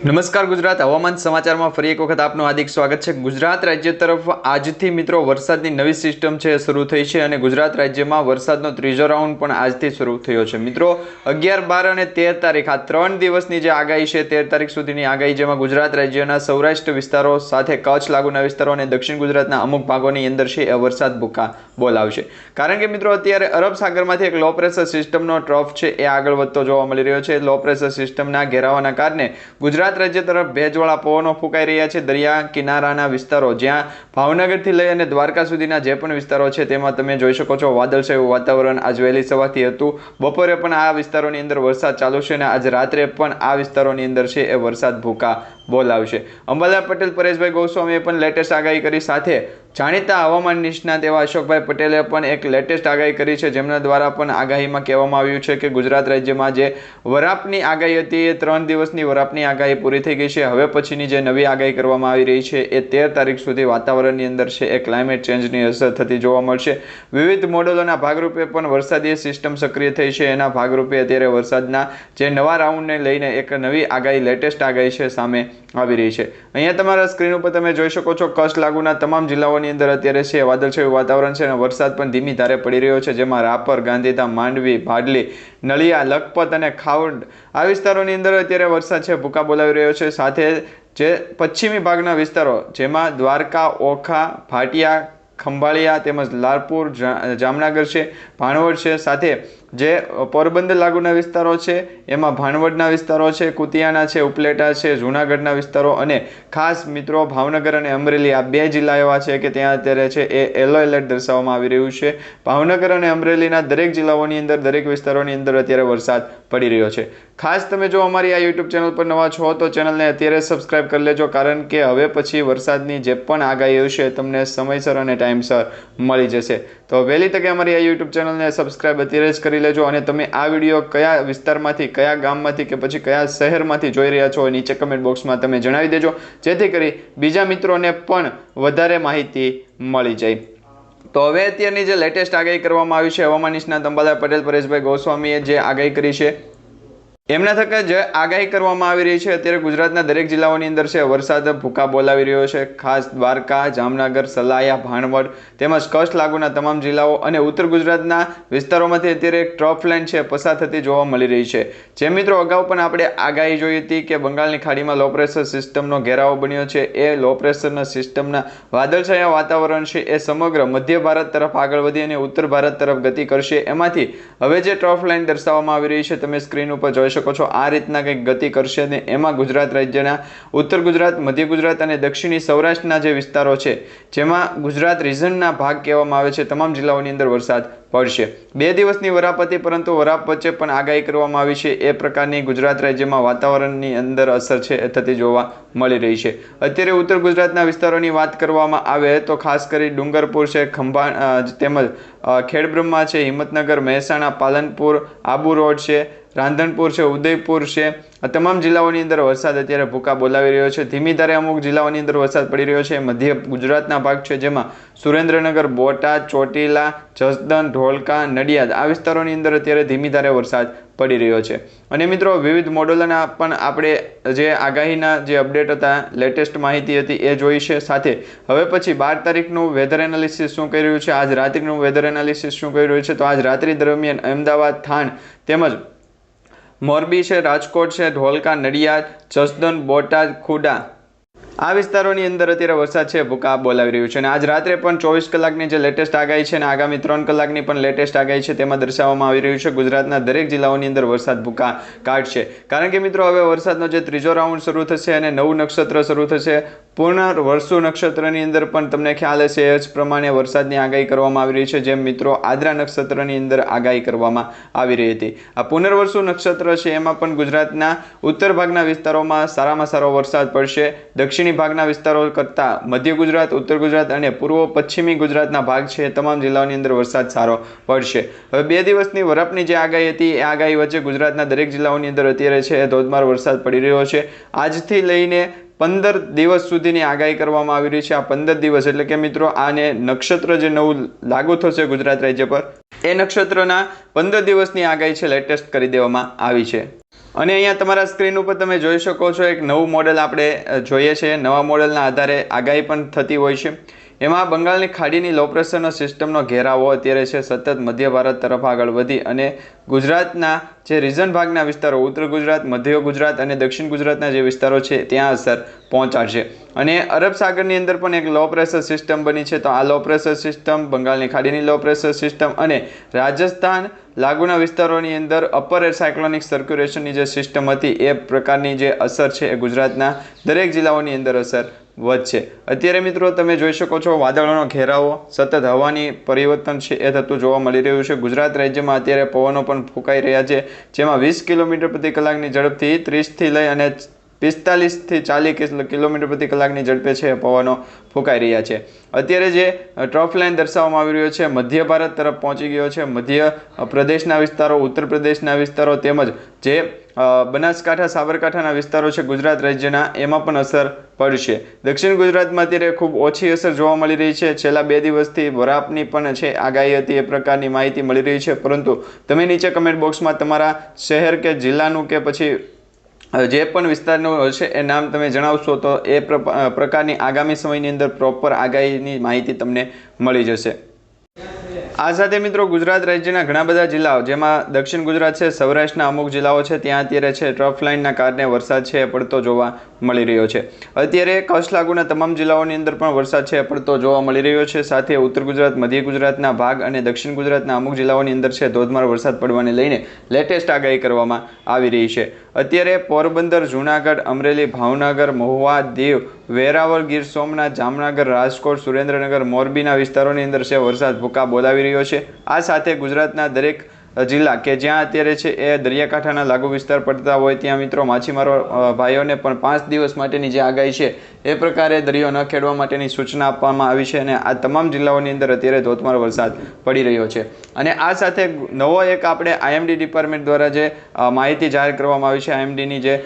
નમસ્કાર ગુજરાત. હવામાન સમાચારમાં ફરી એક વખત આપનું હાર્દિક સ્વાગત છે. ગુજરાત રાજ્ય તરફ આજથી મિત્રો વરસાદની નવી સિસ્ટમ છે, શરૂ થઈ છે અને ગુજરાત રાજ્યમાં વરસાદનો ત્રીજો રાઉન્ડ પણ આજથી શરૂ થયો છે. મિત્રો, અગિયાર, બાર અને તેર તારીખ આ ત્રણ દિવસની જે આગાહી છે, તેર તારીખ સુધીની આગાહી જેમાં ગુજરાત રાજ્યના સૌરાષ્ટ્ર વિસ્તારો સાથે કચ્છ લાગુના વિસ્તારો અને દક્ષિણ ગુજરાતના અમુક ભાગોની અંદર છે, એ વરસાદ ભૂકા બોલાવશે. કારણ કે મિત્રો, અત્યારે અરબ સાગરમાંથી એક લો પ્રેશર સિસ્ટમનો ટ્રફ છે, એ આગળ વધતો જોવા મળી રહ્યો છે. લો પ્રેશર સિસ્ટમના ઘેરાવાના કારણે ગુજરાત રાજ્ય તરફ ભેજવાળા પવનો ફૂંકાઈ રહ્યા છે. દરિયા કિનારાના વિસ્તારો, જ્યાં ભાવનગરથી લઈ અને દ્વારકા સુધીના જે પણ વિસ્તારો છે, તેમાં તમે જોઈ શકો છો વાદળછાયું વાતાવરણ આજ વહેલી સવારથી હતું. બપોરે પણ આ વિસ્તારોની અંદર વરસાદ ચાલુ છે અને આજ રાત્રે પણ આ વિસ્તારોની અંદર છે એ વરસાદ ભૂકા બોલાવશે. અંબાલાલ પટેલ, પરેશભાઈ ગોસ્વામીએ પણ લેટેસ્ટ આગાહી કરી સાથે જાણીતા હવામાન નિષ્ણાત એવા અશોકભાઈ પટેલે પણ એક લેટેસ્ટ આગાહી કરી છે. જેમના દ્વારા પણ આગાહીમાં કહેવામાં આવ્યું છે કે ગુજરાત રાજ્યમાં જે વરાપની આગાહી હતી એ ત્રણ દિવસની વરાપની આગાહી પૂરી થઈ ગઈ છે. હવે પછીની જે નવી આગાહી કરવામાં આવી રહી છે એ તેર તારીખ સુધી વાતાવરણની અંદર છે એ ક્લાઇમેટ ચેન્જની અસર થતી જોવા મળશે. વિવિધ મોડલોના ભાગરૂપે પણ વરસાદી સિસ્ટમ સક્રિય થઈ છે. એના ભાગરૂપે અત્યારે વરસાદના જે નવા રાઉન્ડને લઈને એક નવી આગાહી લેટેસ્ટ આગાહી છે સામે આવી રહી છે. અહીંયા તમારા સ્ક્રીન ઉપર તમે જોઈ શકો છો કચ્છ લાગુના તમામ જિલ્લાઓની અંદર અત્યારે છે, વાદળછાયું વાતાવરણ છે અને વરસાદ પણ ધીમી ધારે પડી રહ્યો છે, જેમાં રાપર, ગાંધીધામ, માંડવી, ભાડલી, નળિયા, લખપત અને ખાવડ આ વિસ્તારોની અંદર અત્યારે વરસાદ છે, ભૂકા બોલાવી રહ્યો છે. સાથે જે પશ્ચિમી ભાગના વિસ્તારો, જેમાં દ્વારકા, ઓખા, ભાટિયા, ખંભાળિયા તેમજ લાલપુર જામનગર છે, ભાણવડ છે. સાથે જે પોરબંદર લાગુના વિસ્તારો છે, એમાં ભાણવડના વિસ્તારો છે, કુતિયાના છે, ઉપલેટા છે, જૂનાગઢના વિસ્તારો અને ખાસ મિત્રો ભાવનગર અને અમરેલી આ બે જિલ્લા એવા છે કે ત્યાં અત્યારે છે એ યલો એલર્ટ દર્શાવવામાં આવી રહ્યું છે. ભાવનગર અને અમરેલીના દરેક જિલ્લાઓની અંદર, દરેક વિસ્તારોની અંદર અત્યારે વરસાદ પડી રહ્યો છે. ખાસ તમે જો અમારી આ યુટ્યુબ ચેનલ પર નવા છો તો ચેનલને અત્યારે સબસ્ક્રાઇબ કરી લેજો, કારણ કે હવે પછી વરસાદની જે પણ આગાહી હશે તમને સમયસર અને ટાઈમસર મળી જશે. તો વહેલી તકે અમારી આ યુટ્યુબ ચેનલને સબસ્ક્રાઇબ અત્યારે જ કરી લેજો અને તમે આ વીડિયો કયા વિસ્તારમાંથી, કયા ગામમાંથી કે પછી કયા શહેરમાંથી જોઈ રહ્યા છો નીચે કમેન્ટ બોક્સમાં તમે જણાવી દેજો, જેથી કરી બીજા મિત્રોને પણ વધારે માહિતી મળી જાય. તો હવે અત્યારની જે લેટેસ્ટ આગાહી કરવામાં આવી છે હવામાન નિષ્ણાત અંબાલાલ પટેલ, પરેશભાઈ ગોસ્વામીએ જે આગાહી કરી છે એમના થકા જે આગાહી કરવામાં આવી રહી છે. અત્યારે ગુજરાતના દરેક જિલ્લાઓની અંદર છે, વરસાદ ભૂકા બોલાવી રહ્યો છે. ખાસ દ્વારકા, જામનગર, સલાયા, ભાણવડ તેમજ કચ્છ લાગુના તમામ જિલ્લાઓ અને ઉત્તર ગુજરાતના વિસ્તારોમાંથી અત્યારે એક ટ્રફ લાઇન છે, પસાર થતી જોવા મળી રહી છે. જે મિત્રો, અગાઉ પણ આપણે આગાહી જોઈ હતી કે બંગાળની ખાડીમાં લો પ્રેશર સિસ્ટમનો ઘેરાવો બન્યો છે. એ લો પ્રેશરના સિસ્ટમના વાદળછાયા વાતાવરણ છે, એ સમગ્ર મધ્ય ભારત તરફ આગળ વધી અને ઉત્તર ભારત તરફ ગતિ કરશે. એમાંથી હવે જે ટ્રફ લાઇન દર્શાવવામાં આવી રહી છે, તમે સ્ક્રીન ઉપર જોઈ શકો છો. આ રીતના કંઈક ગતિ કરશે અને એમાં ગુજરાત રાજ્યના ઉત્તર ગુજરાત, મધ્ય ગુજરાત અને દક્ષિણી સૌરાષ્ટ્રના જે વિસ્તારો છે, જેમાં ગુજરાત રિઝનના ભાગ કહેવામાં આવે છે, તમામ જિલ્લાઓની અંદર વરસાદ પડશે. બે દિવસની વરાપ હતી પરંતુ વરાપ વચ્ચે પણ આગાહી કરવામાં આવી છે. એ પ્રકારની ગુજરાત રાજ્યમાં વાતાવરણની અંદર અસર છે એ થતી જોવા મળી રહી છે. અત્યારે ઉત્તર ગુજરાતના વિસ્તારોની વાત કરવામાં આવે તો ખાસ કરી ડુંગરપુર છે ખંભા તેમજ ખેડબ્રહ્મા છે, હિંમતનગર, મહેસાણા, પાલનપુર, આબુ રોડ છે રાંધણપુર છે, ઉદયપુર છે, આ તમામ જિલ્લાઓની અંદર વરસાદ અત્યારે ભૂકા બોલાવી રહ્યો છે. ધીમી ધારે અમુક જિલ્લાઓની અંદર વરસાદ પડી રહ્યો છે. મધ્ય ગુજરાતના ભાગ છે, જેમાં સુરેન્દ્રનગર, બોટાદ, ચોટીલા જસદન ઢોલકા, નડિયાદ આ વિસ્તારોની અંદર અત્યારે ધીમી ધારે વરસાદ પડી રહ્યો છે. અને મિત્રો, વિવિધ મોડલોના પણ આપણે જે આગાહીના જે અપડેટ હતા, લેટેસ્ટ માહિતી હતી એ જોઈ છે સાથે. હવે પછી બાર તારીખનું વેધર એનાલિસિસ શું કરી રહ્યું છે? આજ રાત્રિનું વેધર એનાલિસિસ શું કરી રહ્યું છે? તો આજ રાત્રિ દરમિયાન અમદાવાદ, થાણ તેમજ મોરબી છે રાજકોટ છે ધોલકા નડિયાદ જસદન બોટાદ ખુડા. આ વિસ્તારોની અંદર અત્યારે વરસાદ છે ભૂકા બોલાવી રહ્યું છે. અને આજ રાત્રે પણ ચોવીસ કલાકની જે લેટેસ્ટ આગાહી છે અને આગામી ત્રણ કલાકની પણ લેટેસ્ટ આગાહી છે તેમાં દર્શાવવામાં આવી રહ્યું છે. ગુજરાતના દરેક જિલ્લાઓની અંદર વરસાદ ભૂકા કાઢશે કારણ કે મિત્રો, હવે વરસાદનો જે ત્રીજો રાઉન્ડ શરૂ થશે અને નવું નક્ષત્ર શરૂ થશે, પૂર્ણ વર્ષુ નક્ષત્રની અંદર પણ તમને ખ્યાલ હશે એ જ પ્રમાણે વરસાદની આગાહી કરવામાં આવી રહી છે. જેમ મિત્રો, આદ્રા નક્ષત્રની અંદર આગાહી કરવામાં આવી રહી હતી. આ પુનર્વર્ષુ નક્ષત્ર છે, એમાં પણ ગુજરાતના ઉત્તર ભાગના વિસ્તારોમાં સારામાં સારો વરસાદ પડશે. દક્ષિણી ભાગના વિસ્તારો કરતાં મધ્ય ગુજરાત, ઉત્તર ગુજરાત અને પૂર્વ પશ્ચિમી ગુજરાતના ભાગ છે તમામ જિલ્લાઓની અંદર વરસાદ સારો પડશે. હવે બે દિવસની વરફની જે આગાહી હતી, એ આગાહી વચ્ચે ગુજરાતના દરેક જિલ્લાઓની અંદર અત્યારે છે ધોધમાર વરસાદ પડી રહ્યો છે. આજથી લઈને પંદર દિવસ સુધીની આગાહી કરવામાં આવી રહી છે. આ પંદર દિવસ એટલે કે મિત્રો આને નક્ષત્ર જે નવું લાગુ થશે ગુજરાત રાજ્ય પર એ નક્ષત્રના પંદર દિવસની આગાહી છે લેટેસ્ટ કરી દેવામાં આવી છે. અને અહીંયા તમારા સ્ક્રીન ઉપર તમે જોઈ શકો છો, એક નવું મોડેલ આપણે જોઈએ છીએ. નવા મોડેલના આધારે આગાહી પણ થતી હોય છે. એમાં બંગાળની ખાડીની લો પ્રેશરનો સિસ્ટમનો ઘેરાવો અત્યારે છે, સતત મધ્ય ભારત તરફ આગળ વધી અને ગુજરાતના જે રીઝન ભાગના વિસ્તારો, ઉત્તર ગુજરાત, મધ્ય ગુજરાત અને દક્ષિણ ગુજરાતના જે વિસ્તારો છે, ત્યાં અસર પહોંચાડશે. અને અરબ સાગરની અંદર પણ એક લો પ્રેશર સિસ્ટમ બની છે. તો આ લો પ્રેશર સિસ્ટમ બંગાળની ખાડીની લો પ્રેશર સિસ્ટમ અને રાજસ્થાન લાગુના વિસ્તારોની અંદર અપર એર સાયક્લોનિક સર્ક્યુલેશનની જે સિસ્ટમ હતી, એ પ્રકારની જે અસર છે એ ગુજરાતના દરેક જિલ્લાઓની અંદર અસર વધશે. અત્યારે મિત્રો તમે જોઈ શકો છો વાદળોનો ઘેરાવો, સતત હવાની પરિવર્તન છે એ થતું જોવા મળી રહ્યું છે. ગુજરાત રાજ્યમાં અત્યારે પવનો પણ ફૂંકાઈ રહ્યા છે, જેમાં વીસ કિલોમીટર પ્રતિ કલાકની ઝડપથી ત્રીસથી લઈ અને પિસ્તાલીસથી ચાલીસ કિલોમીટર પ્રતિ કલાકની ઝડપે છે પવનો ફૂંકાઈ રહ્યા છે. અત્યારે જે ટ્રફ લાઇન દર્શાવવામાં આવી રહ્યો છે, મધ્ય ભારત તરફ પહોંચી ગયો છે. મધ્ય પ્રદેશના વિસ્તારો, ઉત્તર પ્રદેશના વિસ્તારો તેમજ જે બનાસકાંઠા, સાબરકાંઠાના વિસ્તારો છે ગુજરાત રાજ્યના, એમાં પણ અસર પડશે દક્ષિણ ગુજરાતમાં અત્યારે ખૂબ ઓછી અસર જોવા મળી રહી છે. છેલ્લા બે દિવસથી વરાપની પણ છે આગાહી હતી, એ પ્રકારની માહિતી મળી રહી છે. પરંતુ તમે નીચે કમેન્ટ બોક્સમાં તમારા શહેર કે જિલ્લાનું કે પછી જે પણ વિસ્તારનું હશે એ નામ તમે જણાવશો તો એ પ્રકારની આગામી સમયની અંદર પ્રોપર આગાહીની માહિતી તમને મળી જશે. આ સાથે મિત્રો ગુજરાત રાજ્યના ઘણા બધા જિલ્લાઓ, જેમાં દક્ષિણ ગુજરાત છે, સૌરાષ્ટ્રના અમુક જિલ્લાઓ છે, ત્યાં અત્યારે છે ટ્રફ લાઇનના કારણે વરસાદ છે પડતો જોવા મળી રહ્યો છે. અત્યારે કચ્છ લાગુના તમામ જિલ્લાઓની અંદર પણ વરસાદ છે પડતો જોવા મળી રહ્યો છે. સાથે ઉત્તર ગુજરાત, મધ્ય ગુજરાતના ભાગ અને દક્ષિણ ગુજરાતના અમુક જિલ્લાઓની અંદર છે, ધોધમાર વરસાદ પડવાને લઈને લેટેસ્ટ આગાહી કરવામાં આવી રહી છે. અત્યારે પોરબંદર, જૂનાગઢ, અમરેલી, ભાવનગર, મહુવા, દીવ, વેરાવળ, ગીર સોમનાથ, જામનગર, રાજકોટ, સુરેન્દ્રનગર, મોરબીના વિસ્તારોની અંદર છે વરસાદ ભૂકા બોલાવી રહ્યો છે. આ સાથે ગુજરાતના દરેક જિલ્લા કે જ્યાં અત્યારે છે એ દરિયાકાંઠાના લાગુ વિસ્તાર પડતા હોય ત્યાં મિત્રો માછીમારો ભાઈઓને પણ પાંચ દિવસ માટેની જે આગાહી છે, એ પ્રકારે દરિયો ન ખેડવા માટેની સૂચના આપવામાં આવી છે અને આ તમામ જિલ્લાઓની અંદર અત્યારે ધોધમાર વરસાદ પડી રહ્યો છે. અને આ સાથે નવો એક આપણે આઈએમડી ડિપાર્ટમેન્ટ દ્વારા જે માહિતી જાહેર કરવામાં આવી છે, આઈએમડીની જે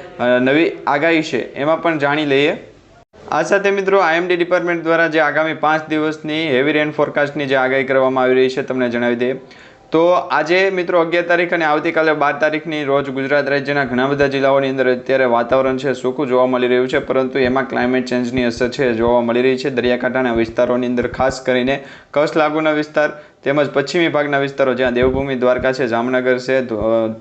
નવી આગાહી છે, એમાં પણ જાણી લઈએ. આ સાથે મિત્રો આઈએમડી ડિપાર્ટમેન્ટ દ્વારા જે આગામી પાંચ દિવસની હેવી રેન ફોરકાસ્ટની જે આગાહી કરવામાં આવી રહી છે, તમને જણાવી દઈએ. તો આજે મિત્રો અગિયાર તારીખ અને આવતીકાલે બાર તારીખની રોજ ગુજરાત રાજ્યના ઘણા બધા જિલ્લાઓની અંદર અત્યારે વાતાવરણ છે સૂકું જોવા મળી રહ્યું છે, પરંતુ એમાં ક્લાઇમેટ ચેન્જની અસર છે, જોવા મળી રહી છે. દરિયાકાંઠાના વિસ્તારોની અંદર ખાસ કરીને કચ્છ લાગુના વિસ્તાર તેમજ પશ્ચિમી ભાગના વિસ્તારો જ્યાં દેવભૂમિ, દ્વારકા છે, જામનગર છે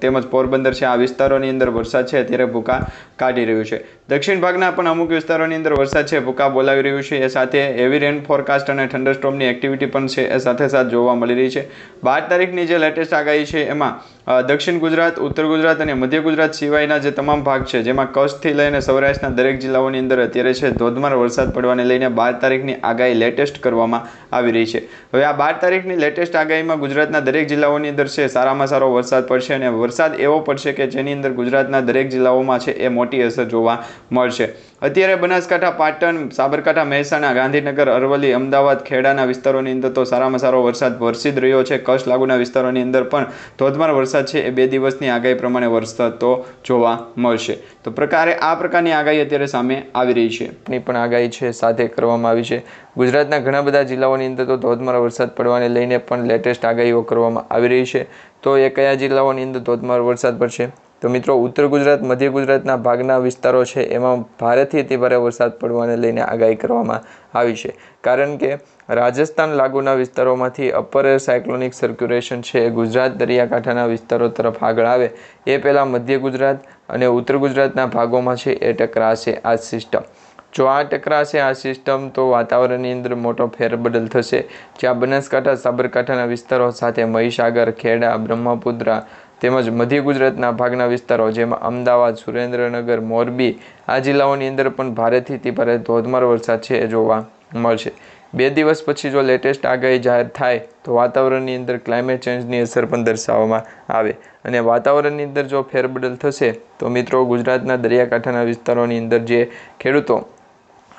તેમજ પોરબંદર છે, આ વિસ્તારોની અંદર વરસાદ છે અત્યારે ભૂકા કાઢી રહ્યું છે. દક્ષિણ ભાગના પણ અમુક વિસ્તારોની અંદર વરસાદ છે, ભૂકા બોલાવી રહ્યું છે, એ સાથે હેવી રેન ફોરકાસ્ટ અને થંડરસ્ટોમની એક્ટિવિટી પણ છે, એ સાથે સાથ જોવા મળી રહી છે. બાર તારીખની જે લેટેસ્ટ આગાહી છે, એમાં દક્ષિણ ગુજરાત, ઉત્તર ગુજરાત અને મધ્ય ગુજરાત સિવાયના જે તમામ ભાગ છે, જેમાં કચ્છથી લઈને સૌરાષ્ટ્રના દરેક જિલ્લાઓની અંદર અત્યારે છે, ધોધમાર વરસાદ પડવાને લઈને બાર તારીખની આગાહી લેટેસ્ટ કરવામાં આવી રહી છે. હવે આ બાર તારીખની લેટેસ્ટ આગાહીમાં ગુજરાતના દરેક જિલ્લાઓની અંદર છે, સારામાં સારો વરસાદ પડશે અને વરસાદ એવો પડશે કે જેની અંદર ગુજરાતના દરેક જિલ્લાઓમાં છે, એ મોટી અસર જોવા મળશે. અત્યારે બનાસકાંઠા, પાટણ, સાબરકાંઠા, મહેસાણા, ગાંધીનગર, અરવલ્લી, અમદાવાદ, ખેડાના વિસ્તારોની અંદર તો સારામાં સારો વરસાદ વરસી જ રહ્યો છે. કચ્છ લાગુના વિસ્તારોની અંદર પણ ધોધમાર વરસાદ છે. એ બે દિવસની આગાહી પ્રમાણે વરસાદ તો જોવા મળશે. તો પ્રકારે આ પ્રકારની આગાહી અત્યારે સામે આવી રહી છે. ની પણ આગાહી છે, સાથે કરવામાં આવી છે. ગુજરાતના ઘણા બધા જિલ્લાઓની અંદર તો ધોધમાર વરસાદ પડવાને લઈને પણ લેટેસ્ટ આગાહીઓ કરવામાં આવી રહી છે. તો એ કયા જિલ્લાઓની અંદર ધોધમાર વરસાદ પડશે? તો મિત્રો, ઉત્તર ગુજરાત, મધ્ય ગુજરાતના ભાગના વિસ્તારો છે, એમાં ભારેથી અતિભારે વરસાદ પડવાને લઈને આગાહી કરવામાં આવી છે. કારણ કે રાજસ્થાન લાગુના વિસ્તારોમાંથી અપર એર સાયક્લોનિક સર્ક્યુલેશન છે એ ગુજરાત દરિયાકાંઠાના વિસ્તારો તરફ આગળ આવે, એ પહેલાં મધ્ય ગુજરાત અને ઉત્તર ગુજરાતના ભાગોમાં છે, એ ટકરાશે આ સિસ્ટમ. જો આ ટકરાશે આ સિસ્ટમ, તો વાતાવરણની અંદર મોટો ફેરબદલ થશે. જ્યાં બનાસકાંઠા, સાબરકાંઠાના વિસ્તારો સાથે મહીસાગર, ખેડા બ્રહ્મપુત્રા તેમજ મધ્ય ગુજરાતના ભાગના વિસ્તારો, જેમાં અમદાવાદ, સુરેન્દ્રનગર, મોરબી આ જિલ્લાઓની અંદર પણ ભારેથી અતિ ભારે ધોધમાર વરસાદ છે એ જોવા મળશે. બે દિવસ પછી જો લેટેસ્ટ આગાહી જાહેર થાય, તો વાતાવરણની અંદર ક્લાઇમેટ ચેન્જની અસર પણ દર્શાવવામાં આવે. અને વાતાવરણની અંદર જો ફેરબદલ થશે, તો મિત્રો ગુજરાતના દરિયાકાંઠાના વિસ્તારોની અંદર જે ખેડૂતો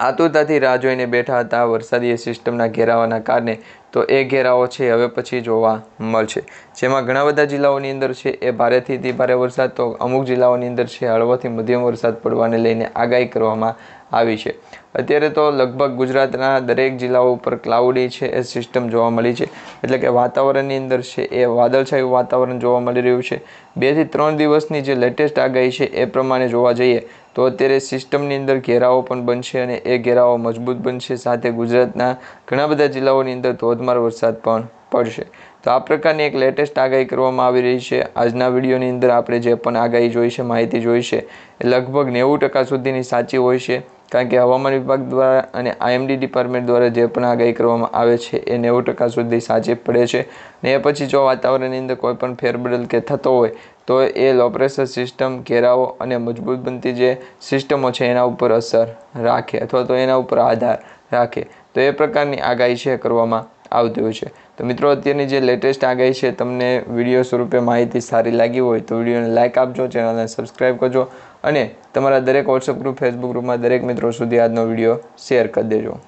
આતુરતાથી રાહ જોઈને બેઠા હતા. વરસાદી સિસ્ટમના ઘેરાવાના કારણે તો એ ઘેરાવો છે, હવે પછી જોવા મળશે. જેમાં ઘણા બધા જિલ્લાઓની અંદર છે, એ ભારેથી અતિ ભારે વરસાદ તો અમુક જિલ્લાઓની અંદર છે, હળવોથી મધ્યમ વરસાદ પડવાને લઈને આગાહી કરવામાં આવી છે. અત્યારે તો લગભગ ગુજરાતના દરેક જિલ્લાઓ ઉપર ક્લાઉડી છે, એ સિસ્ટમ જોવા મળી છે. એટલે કે વાતાવરણની અંદર છે, એ વાદળછાયું વાતાવરણ જોવા મળી રહ્યું છે. બેથી ત્રણ દિવસની જે લેટેસ્ટ આગાહી છે, એ પ્રમાણે જોવા જઈએ તો અત્યારે સિસ્ટમની અંદર ઘેરાવો પણ બનશે અને એ ઘેરાવો મજબૂત બનશે. સાથે ગુજરાતના ઘણા બધા જિલ્લાઓની અંદર ધોધમાર વરસાદ પણ પડશે. તો આ પ્રકારની એક લેટેસ્ટ આગાહી કરવામાં આવી રહી છે. આજના વિડીયોની અંદર આપણે જે પણ આગાહી જોઈ છે, માહિતી જોઈ છે, એ લગભગ નેવું ટકા સુધીની સાચી હોય છે. કારણ કે હવામાન વિભાગ દ્વારા અને આઈએમડી ડિપાર્ટમેન્ટ દ્વારા જે પણ આગાહી કરવામાં આવે છે, એ નેવું ટકા સુધી સાચી પડે છે. ને એ પછી જો વાતાવરણની અંદર કોઈ પણ ફેરબદલ કે થતો હોય તો એ લો સિસ્ટમ ઘેરાવો અને મજબૂત બનતી જે સિસ્ટમો છે એના ઉપર અસર રાખે અથવા તો એના ઉપર આધાર રાખે. તો એ પ્રકારની આગાહી છે કરવામાં આવતી હોય છે. તો મિત્રો, અત્યારની જે લેટેસ્ટ આગાહી છે, તમને વીડિયો સ્વરૂપે માહિતી સારી લાગી હોય તો વિડીયોને લાઇક આપજો, ચેનલને સબસ્ક્રાઈબ કરજો અને તમારા દરેક વોટ્સઅપ ગ્રુપ ફેસબુક ગ્રુપમાં દરેક મિત્રો સુધી આજનો વીડિયો શેર કરી દેજો.